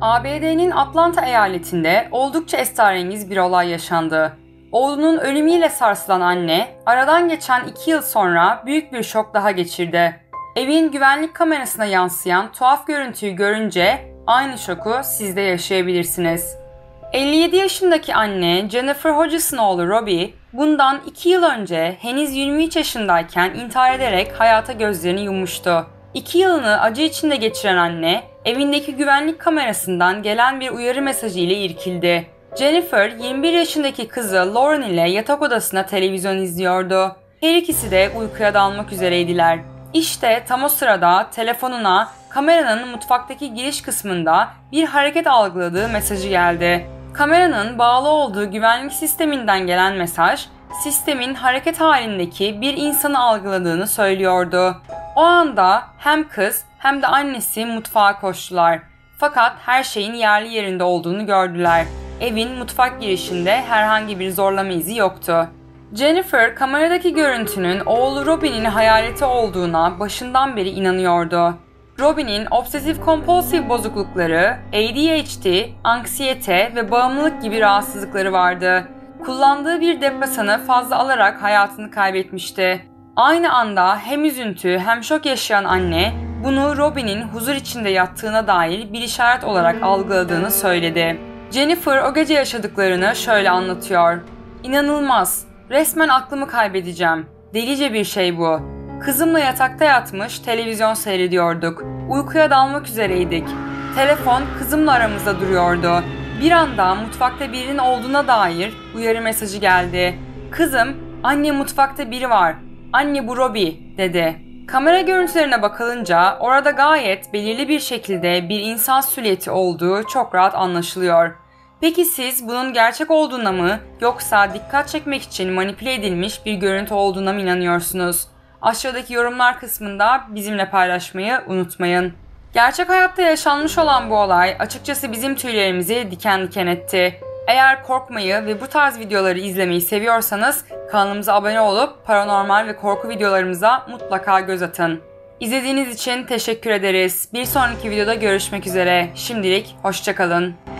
ABD'nin Atlanta eyaletinde oldukça esrarengiz bir olay yaşandı. Oğlunun ölümüyle sarsılan anne, aradan geçen iki yıl sonra büyük bir şok daha geçirdi. Evin güvenlik kamerasına yansıyan tuhaf görüntüyü görünce aynı şoku siz de yaşayabilirsiniz. 57 yaşındaki anne Jennifer Hodges'ın oğlu Robbie, bundan 2 yıl önce henüz 23 yaşındayken intihar ederek hayata gözlerini yummuştu. 2 yılını acı içinde geçiren anne, evindeki güvenlik kamerasından gelen bir uyarı mesajı ile irkildi. Jennifer, 21 yaşındaki kızı Lauren ile yatak odasına televizyon izliyordu. Her ikisi de uykuya dalmak üzereydiler. İşte tam o sırada telefonuna kameranın mutfaktaki giriş kısmında bir hareket algıladığı mesajı geldi. Kameranın bağlı olduğu güvenlik sisteminden gelen mesaj, sistemin hareket halindeki bir insanı algıladığını söylüyordu. O anda hem kız hem de annesi mutfağa koştular. Fakat her şeyin yerli yerinde olduğunu gördüler. Evin mutfak girişinde herhangi bir zorlama izi yoktu. Jennifer kameradaki görüntünün oğlu Robin'in hayaleti olduğuna başından beri inanıyordu. Robin'in obsesif kompulsif bozuklukları, ADHD, anksiyete ve bağımlılık gibi rahatsızlıkları vardı. Kullandığı bir depresanı fazla alarak hayatını kaybetmişti. Aynı anda hem üzüntü hem şok yaşayan anne bunu Robin'in huzur içinde yattığına dair bir işaret olarak algıladığını söyledi. Jennifer o gece yaşadıklarını şöyle anlatıyor. İnanılmaz. Resmen aklımı kaybedeceğim. Delice bir şey bu. Kızımla yatakta yatmış televizyon seyrediyorduk. Uykuya dalmak üzereydik. Telefon kızımla aramızda duruyordu. Bir anda mutfakta birinin olduğuna dair uyarı mesajı geldi. Kızım, anne mutfakta biri var. Anne bu Robbie dedi. Kamera görüntülerine bakılınca orada gayet belirli bir şekilde bir insan silüeti olduğu çok rahat anlaşılıyor. Peki siz bunun gerçek olduğuna mı yoksa dikkat çekmek için manipüle edilmiş bir görüntü olduğuna mı inanıyorsunuz? Aşağıdaki yorumlar kısmında bizimle paylaşmayı unutmayın. Gerçek hayatta yaşanmış olan bu olay açıkçası bizim tüylerimizi diken diken etti. Eğer korkmayı ve bu tarz videoları izlemeyi seviyorsanız kanalımıza abone olup paranormal ve korku videolarımıza mutlaka göz atın. İzlediğiniz için teşekkür ederiz. Bir sonraki videoda görüşmek üzere. Şimdilik hoşçakalın.